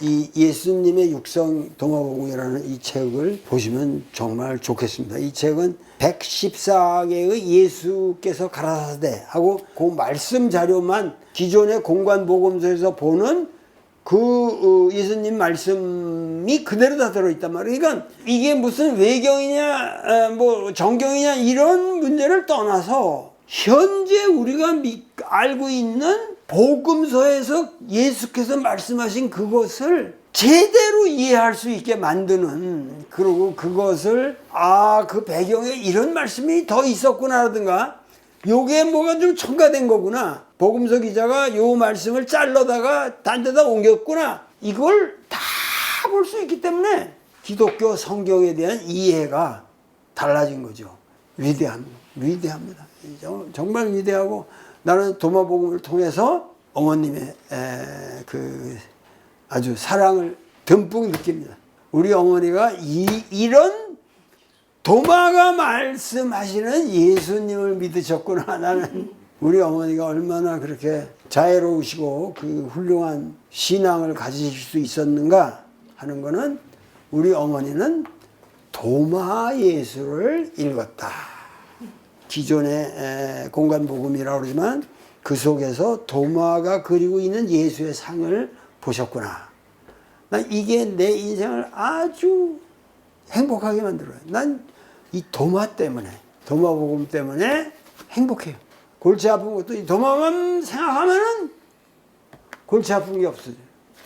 이 예수님의 육성 동화복음이라는 이 책을 보시면 정말 좋겠습니다. 이 책은 114개의 예수께서 가라사대 하고 그 말씀 자료만 기존의 공관 복음서에서 보는 그 어, 예수님 말씀이 그대로 다 들어있단 말이에요. 그러니까 이게 무슨 외경이냐, 어, 뭐 정경이냐 이런 문제를 떠나서 현재 우리가 미- 알고 있는 복음서에서 예수께서 말씀하신 그것을 제대로 이해할 수 있게 만드는 그리고 그것을 아 그 배경에 이런 말씀이 더 있었구나라든가 요게 뭐가 좀 첨가된 거구나. 복음서 기자가 요 말씀을 잘라다가 딴 데다 옮겼구나. 이걸 다 볼 수 있기 때문에 기독교 성경에 대한 이해가 달라진 거죠. 위대합니다. 위대합니다. 정- 정말 위대하고 나는 도마복음을 통해서 어머님의 에, 그 아주 사랑을 듬뿍 느낍니다. 우리 어머니가 이, 이런 도마가 말씀하시는 예수님을 믿으셨구나. 나는 우리 어머니가 얼마나 그렇게 자애로우시고 그 훌륭한 신앙을 가지실 수 있었는가 하는 거는 우리 어머니는 도마 예수를 읽었다. 기존의 에, 공간 복음이라고 그러지만 그 속에서 도마가 그리고 있는 예수의 상을 보셨구나. 난 이게 내 인생을 아주 행복하게 만들어요. 난 이 도마 때문에, 도마 복음 때문에 행복해요. 골치 아픈 것도 이 도마만 생각하면은 골치 아픈 게 없어져요.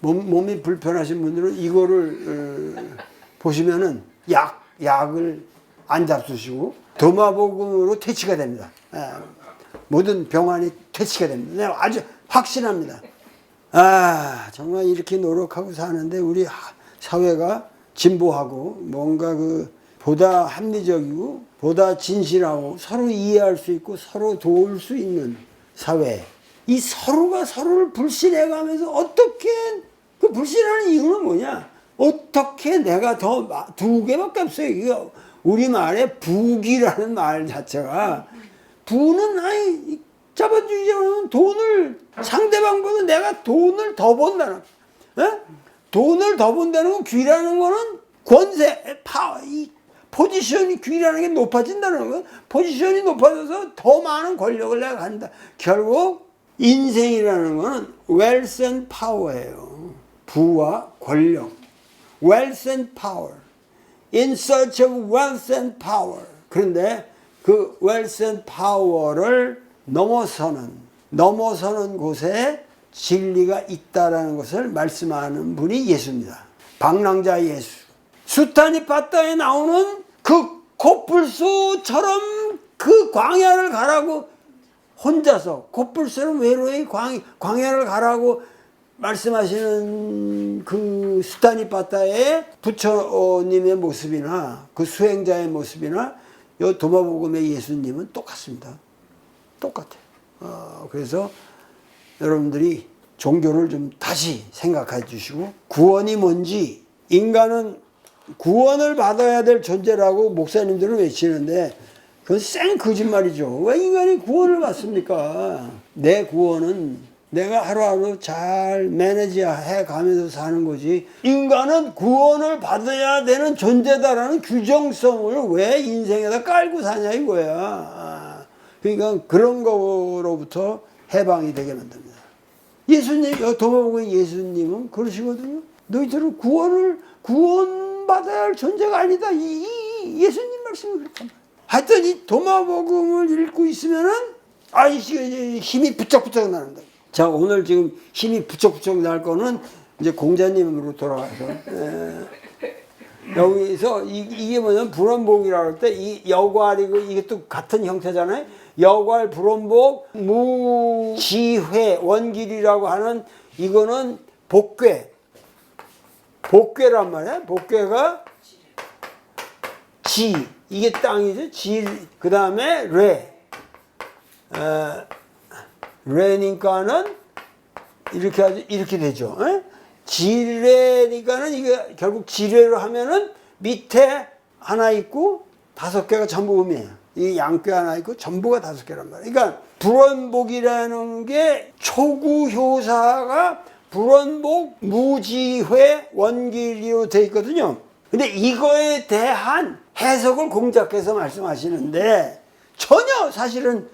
몸, 몸이 불편하신 분들은 이거를 어, 보시면은 약, 약을 안 잡수시고 도마복음으로 퇴치가 됩니다. 예, 모든 병환이 퇴치가 됩니다. 아주 확신합니다. 아, 정말 이렇게 노력하고 사는데 우리 하- 사회가 진보하고 뭔가 그 보다 합리적이고 보다 진실하고 서로 이해할 수 있고 서로 도울 수 있는 사회. 이 서로가 서로를 불신해 가면서 어떻게 그 불신하는 이유는 뭐냐? 어떻게 내가 더 두 개밖에 없어요. 이거 우리말에 부기라는 말 자체가 부는 아이 자본주의자는 돈을 상대방보다 내가 돈을 더 번다는 에? 돈을 더 번다는 건 귀라는 거는 권세 파 이 포지션이 귀라는 게 높아진다는 건 포지션이 높아져서 더 많은 권력을 내가 갖는다. 결국 인생이라는 거는 and power예요. 부와 권력. and power. In search of wealth and power. 그런데 그 wealth and power를 넘어서는 넘어서는 곳에 진리가 있다라는 것을 말씀하는 분이 예수입니다. 방랑자 예수. 수타니 바다에 나오는 그 코뿔소처럼 그 광야를 가라고 혼자서 코뿔소는 외로이 광, 광야를 가라고 말씀하시는 그 수타니 바다의 부처님의 모습이나 그 수행자의 모습이나 요 도마복음의 예수님은 똑같습니다. 똑같아요. 어, 그래서 여러분들이 종교를 좀 다시 생각해 주시고 구원이 뭔지 인간은 구원을 받아야 될 존재라고 목사님들은 외치는데 그건 쌩 거짓말이죠. 왜 인간이 구원을 받습니까? 내 구원은 내가 하루하루 잘 매니지 해 가면서 사는 거지. 인간은 구원을 받아야 되는 존재다라는 규정성을 왜 인생에다 깔고 사냐 이거야. 아, 그러니까 그런 거로부터 해방이 되게 만듭니다. 예수님, 도마복음 예수님은 그러시거든요. 너희들은 구원을, 구원받아야 할 존재가 아니다. 이, 이 예수님 말씀이 그렇단 말이야. 하여튼 이 도마복음을 읽고 있으면은, 아, 이 시- 힘이 부쩍부쩍 나는다. 자, 오늘 지금 힘이 부쩍부쩍 날 거는 이제 공자님으로 돌아가서. 에, 여기서 이, 이게 뭐냐면 불원복이라고 할 때 이 여괄이고 이게 또 같은 형태잖아요. 여괄 불원복 무지회 원길이라고 하는 이거는 복괴 복괴란 말이야. 복괴가 지 이게 땅이죠. 지 그 다음에 레 어, 레니까는 이렇게 하지 이렇게 되죠. 에? 지뢰니까는 이게 결국 지뢰로 하면은 밑에 하나 있고 다섯 개가 전부 음이에요. 이 양귀 하나 있고 전부가 다섯 개란 말이에요. 그러니까 불원복이라는 게 초구 효사가 불원복 무지회 원길이로 되어 있거든요. 근데 이거에 대한 해석을 공작해서 말씀하시는데 전혀 사실은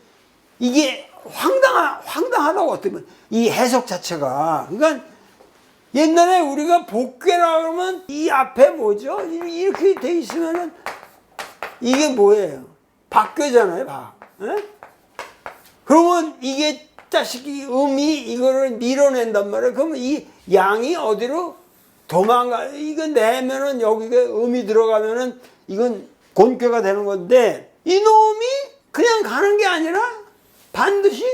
이게 황당하, 황당하다고 어쩌면 이 해석 자체가 그러니까 옛날에 우리가 복괴라 그러면 이 앞에 뭐죠? 이렇게 돼 있으면은 이게 뭐예요? 박괴잖아요, 박. 예? 그러면 이게 자식이 음이 이거를 밀어낸단 말이에요. 그러면 이 양이 어디로 도망가? 이거 내면은 여기가 음이 들어가면은 이건 곤괴가 되는 건데 이놈이 그냥 가는 게 아니라 반드시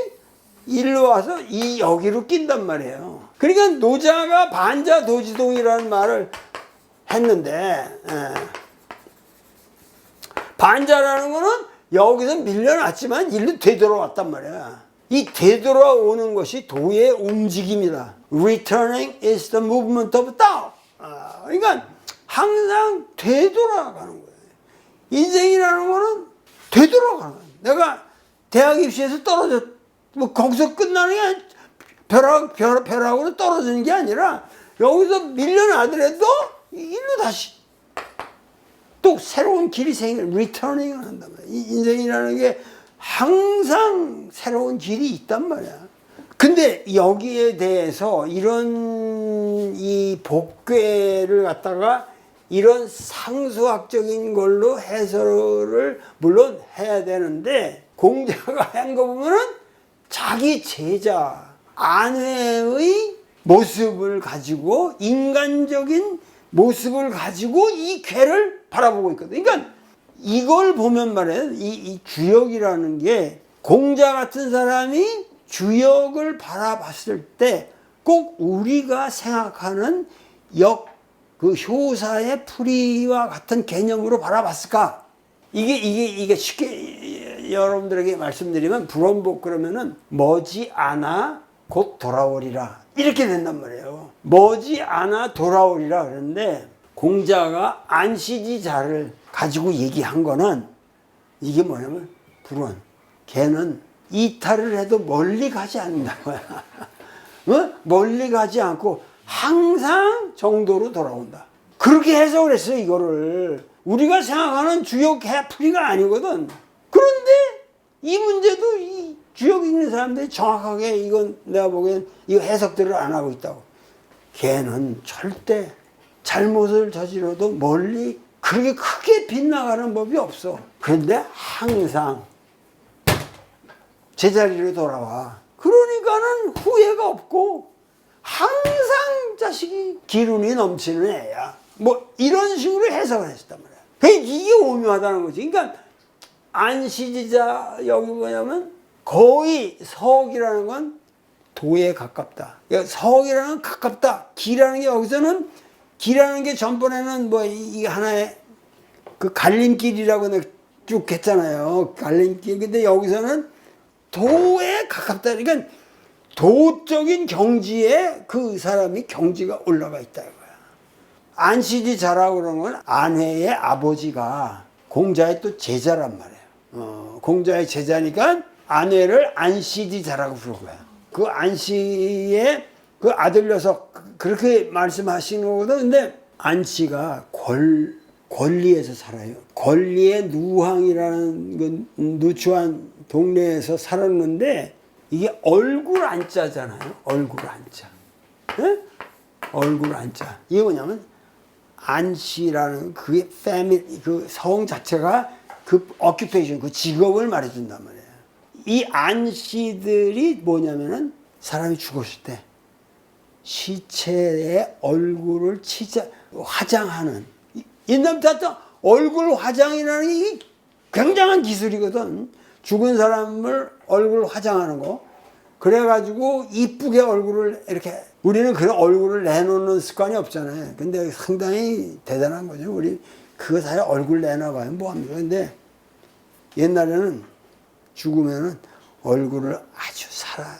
일로 와서 이 여기로 낀단 말이에요. 그러니까 노자가 반자 도지동이라는 말을 했는데 예. 반자라는 거는 여기서 밀려났지만 일로 되돌아왔단 말이야. 이 되돌아오는 것이 도의 움직임이다. Returning is the movement of Tao. 아, 그러니까 항상 되돌아가는 거예요. 인생이라는 거는 되돌아가는 거예요. 내가 대학 입시에서 떨어졌, 뭐 거기서 끝나는 게 벼락, 벼락, 벼락으로 떨어지는 게 아니라 여기서 밀려나더라도 일로 다시 또 새로운 길이 생겨 리터닝을 한단 말이야. 이 인생이라는 게 항상 새로운 길이 있단 말이야. 근데 여기에 대해서 이런 이 복괴를 갖다가 이런 상수학적인 걸로 해설을 물론 해야 되는데 공자가 한 거 보면은 자기 제자 아내의 모습을 가지고 인간적인 모습을 가지고 이 괴를 바라보고 있거든. 그러니까 이걸 보면 말이에요. 이, 이 주역이라는 게 공자 같은 사람이 주역을 바라봤을 때 꼭 우리가 생각하는 역, 그 효사의 풀이와 같은 개념으로 바라봤을까? 이게, 이게, 이게 쉽게 여러분들에게 말씀드리면 불원복 그러면은 머지 않아 곧 돌아오리라. 이렇게 된단 말이에요. 머지 않아 돌아오리라 그러는데 공자가 안시지자를 가지고 얘기한 거는 이게 뭐냐면 불원. 걔는 이탈을 해도 멀리 가지 않는다고요. 어? 멀리 가지 않고 항상 정도로 돌아온다. 그렇게 해석을 했어요, 이거를. 우리가 생각하는 주역 해풀이가 아니거든. 그런데 이 문제도 이 주역 읽는 사람들이 정확하게 이건 내가 보기엔 이 해석들을 안 하고 있다고. 걔는 절대 잘못을 저지러도 멀리 그렇게 크게 빗나가는 법이 없어. 그런데 항상 제자리로 돌아와. 그러니까는 후회가 없고 항상 자식이 기운이 넘치는 애야. 뭐 이런 식으로 해석을 했단 말이야. 이게 오묘하다는 거지. 그러니까 안시지자 여기 뭐냐면 거의 서옥이라는 건 도에 가깝다. 그러니까 서옥이라는 건 가깝다. 기라는 게 여기서는 기라는 게 전번에는 뭐 이 하나의 그 갈림길이라고 쭉 했잖아요. 갈림길. 근데 여기서는 도에 가깝다. 그러니까 도적인 경지에 그 사람이 경지가 올라가 있다. 안시지 자라고 그러는 건 아내의 아버지가 공자의 또 제자란 말이에요. 어, 공자의 제자니까 아내를 안시지 자라고 부른 거야. 그 안시의 그 아들 녀석 그- 그렇게 말씀하시는 거거든. 근데 안씨가 권, 권리에서 살아요. 권리의 누항이라는 그 누추한 동네에서 살았는데 이게 얼굴 안자잖아요. 얼굴. 예? 얼굴 안자. 이게 뭐냐면 안씨라는 그게 패밀리 그 성 자체가 그 어큐페이션 그 직업을 말해준단 말이에요. 이 안씨들이 뭐냐면은 사람이 죽었을 때 시체의 얼굴을 치자 화장하는 이- 옛날부터 얼굴 화장이라는 게 굉장한 기술이거든. 죽은 사람을 얼굴 화장하는 거. 그래가지고 이쁘게 얼굴을 이렇게 우리는 그런 얼굴을 내놓는 습관이 없잖아요. 근데 상당히 대단한 거죠. 우리 그거 사이 얼굴 내놔봐요. 뭐합니까? 근데 옛날에는 죽으면은 얼굴을 아주 살아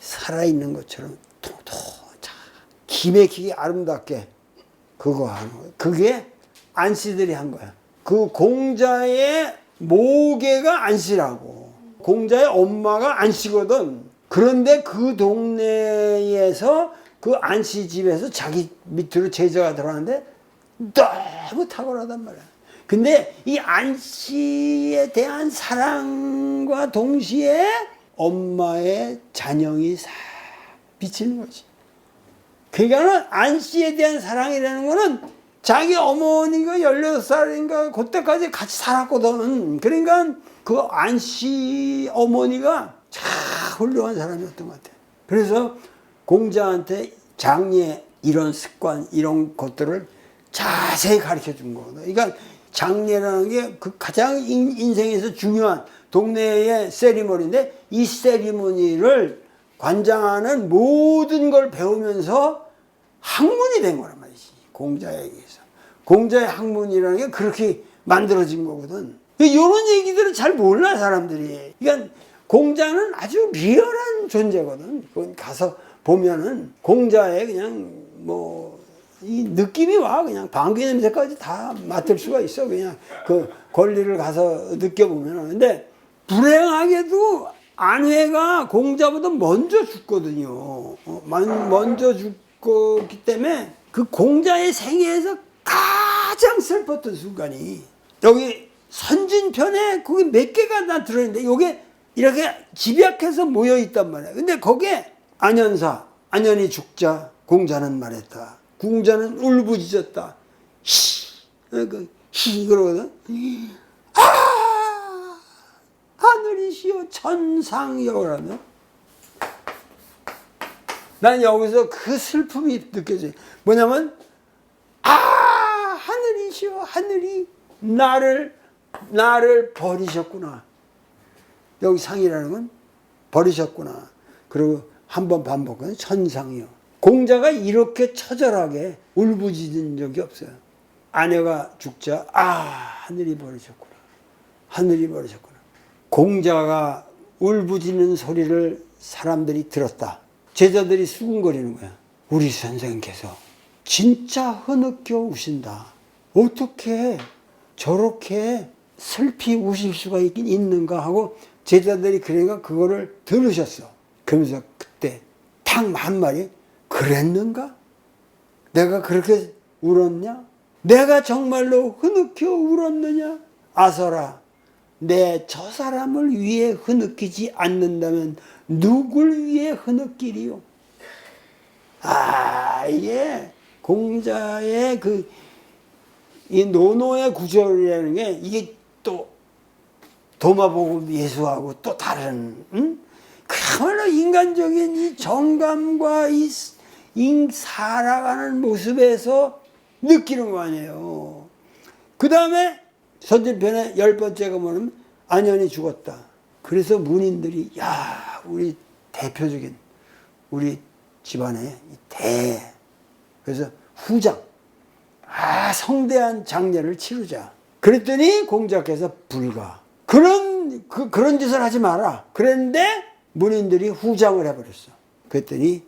살아있는 것처럼 통통 기맥히게 아름답게 그거 하는 거예요. 그게 안씨들이 한 거야. 그 공자의 모계가 안씨라고. 공자의 엄마가 안씨거든. 그런데 그 동네에서 그 안씨 집에서 자기 밑으로 제자가 들어왔는데 너무 탁월하단 말이야. 근데 이 안씨에 대한 사랑과 동시에 엄마의 잔영이 싹 비치는 거지. 그러니까는 안씨에 대한 사랑이라는 거는 자기 어머니가 16살인가 그때까지 같이 살았거든. 그러니까 그 안씨 어머니가 참 훌륭한 사람이었던 것 같아. 그래서 공자한테 장례 이런 습관 이런 것들을 자세히 가르쳐 준 거거든. 그러니까 장례라는 게 그 가장 인- 인생에서 중요한 동네의 세리머니인데 이 세리머니를 관장하는 모든 걸 배우면서 학문이 된 거란 말이지. 공자에게서. 공자의 학문이라는 게 그렇게 만들어진 거거든. 이런 얘기들은 잘 몰라, 사람들이. 그러니까 공자는 아주 리얼한 존재거든. 그건 가서 보면은 공자의 그냥 뭐, 이 느낌이 와. 그냥 방귀 냄새까지 다 맡을 수가 있어. 그냥 그 권리를 가서 느껴보면은. 근데 불행하게도 아내가 공자보다 먼저 죽거든요. 어, 만- 먼저 죽기 때문에 그 공자의 생애에서 가장 슬펐던 순간이 여기 선진편에 거기 몇 개가 다 들어있는데 요게 이렇게 집약해서 모여 있단 말이야. 근데 거기에 안현사, 안현이 죽자 공자는 말했다. 공자는 울부짖었다. 히, 어, 그, 히 그러거든. 아, 하늘이시여 천상여 라며. 난 여기서 그 슬픔이 느껴져. 뭐냐면 아 하늘이시여 하늘이 나를 나를 버리셨구나. 여기 상이라는 건 버리셨구나. 그리고 한 번 반복하는 천상이요. 공자가 이렇게 처절하게 울부짖은 적이 없어요. 아내가 죽자 아 하늘이 버리셨구나. 하늘이 버리셨구나. 공자가 울부짖는 소리를 사람들이 들었다. 제자들이 수군거리는 거야. 우리 선생님께서 진짜 흐느껴 우신다. 어떻게 저렇게 슬피 우실 수가 있긴 있는가 하고 제자들이 그러니까 그거를 들으셨어. 그러면서 그때 탁한 말이 그랬는가? 내가 그렇게 울었냐? 내가 정말로 흐느껴 울었느냐? 아서라, 내 저 사람을 위해 흐느끼지 않는다면 누굴 위해 흐느끼리요? 아, 이게 공자의 그, 이 노노의 구절이라는 게 이게 또 도마복음 예수하고 또 다른, 응? 그야말로 인간적인 이 정감과 이, 스- 이 살아가는 모습에서 느끼는 거 아니에요. 그 다음에 선진편의 열 번째가 뭐냐면 안현이 죽었다. 그래서 문인들이 야 우리 대표적인 우리 집안의 이대 그래서 후장 아 성대한 장례를 치르자. 그랬더니 공자께서 불가 그런 그, 그런 짓을 하지 마라. 그랬는데 문인들이 후장을 해버렸어. 그랬더니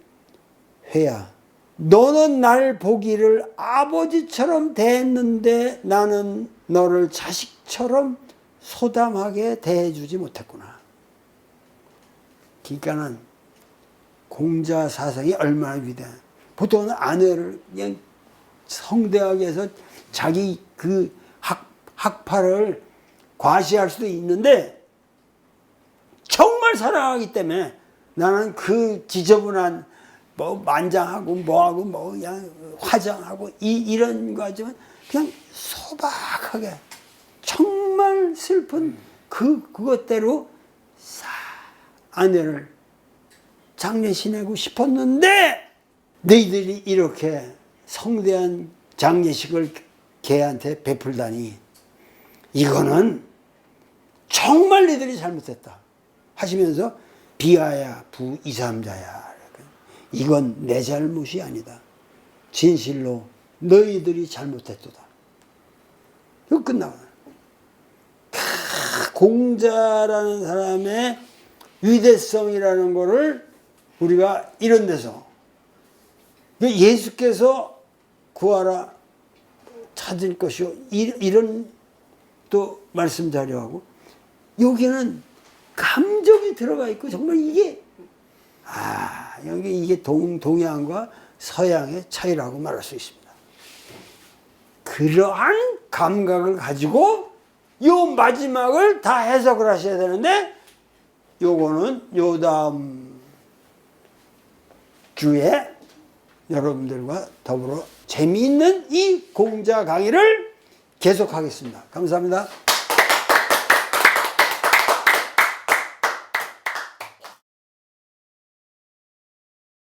회야 너는 날 보기를 아버지처럼 대했는데 나는 너를 자식처럼 소담하게 대해주지 못했구나. 그러니까는 공자 사상이 얼마나 위대한. 보통은 아내를 그냥 성대하게 해서 자기 그 학, 학파를 과시할 수도 있는데 정말 사랑하기 때문에 나는 그 지저분한 뭐 만장하고 뭐하고 뭐 그냥 화장하고 이 이런 거 하지만 그냥 소박하게 정말 슬픈 그 그것대로 싹 아내를 장례 지내고 싶었는데 너희들이 이렇게 성대한 장례식을 걔한테 베풀다니 이거는 정말 너희들이 잘못했다 하시면서 비하야 부 이삼자야. 이건 내 잘못이 아니다. 진실로 너희들이 잘못했도다. 이거 끝나고 공자라는 사람의 위대성이라는 거를 우리가 이런 데서 예수께서 구하라 찾을 것이요. 이- 이런 또 말씀 자료하고 여기는 감정이 들어가 있고 정말 이게 아, 여기 이게 동, 동양과 서양의 차이라고 말할 수 있습니다. 그러한 감각을 가지고 요 마지막을 다 해석을 하셔야 되는데 요거는 요 다음 주에 여러분들과 더불어 재미있는 이 공자 강의를 계속하겠습니다. 감사합니다.